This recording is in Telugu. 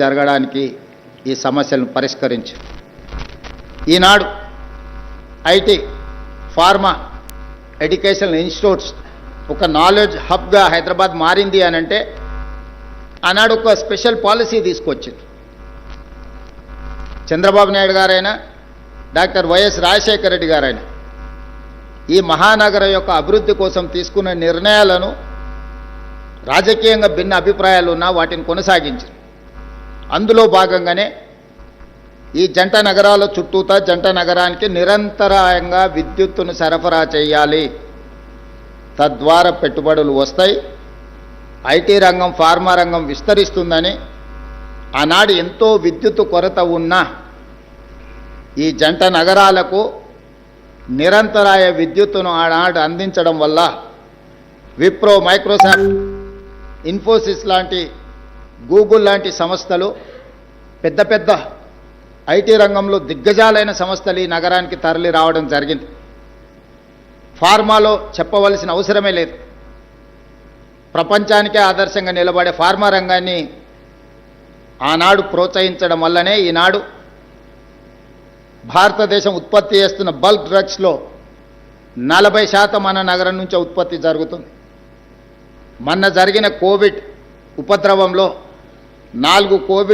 జరగడానికి ఈ సమస్యలను పరిష్కరించు. ఈనాడు ఐటీ ఫార్మా ఎడ్యుకేషనల్ ఇన్స్టిట్యూట్స్ ఒక నాలెడ్జ్ హబ్గా హైదరాబాద్ మారింది అని అంటే ఆనాడు ఒక స్పెషల్ పాలసీ తీసుకొచ్చింది. చంద్రబాబు నాయుడు గారైనా డాక్టర్ వైఎస్ రాజశేఖర రెడ్డి గారైనా ఈ మహానగరం యొక్క అభివృద్ధి కోసం తీసుకున్న నిర్ణయాలను రాజకీయంగా భిన్న అభిప్రాయాలు ఉన్నా వాటిని కొనసాగించారు. అందులో భాగంగానే ఈ జంట నగరాల చుట్టూతా జంట నగరానికి నిరంతరాయంగా విద్యుత్తును సరఫరా చేయాలి. తద్వారా పెట్టుబడులు వస్తాయి. ఐటీ రంగం ఫార్మా రంగం విస్తరిస్తుందని ఆనాడు ఎంతో విద్యుత్తు కొరత ఉన్నా ఈ జంట నగరాలకు నిరంతరాయ విద్యుత్తును ఆనాడు అందించడం వల్ల విప్రో మైక్రోసాఫ్ట్ ఇన్ఫోసిస్ లాంటి గూగుల్ లాంటి సంస్థలు పెద్ద పెద్ద ఐటీ రంగంలో దిగ్గజాలైన సంస్థలు ఈ నగరానికి తరలి రావడం జరిగింది. ఫార్మాలో చెప్పవలసిన అవసరమే లేదు. ప్రపంచానికే ఆదర్శంగా నిలబడే ఫార్మా రంగాన్ని ఆనాడు ప్రోత్సహించడం వల్లనే ఈనాడు భారతదేశం ఉత్పత్తి చేస్తున్న బల్క్ డ్రగ్స్లో నలభై శాతం మన నగరం నుంచే ఉత్పత్తి జరుగుతుంది. మొన్న జరిగిన కోవిడ్ ఉపద్రవంలో నాలుగు కోవిడ్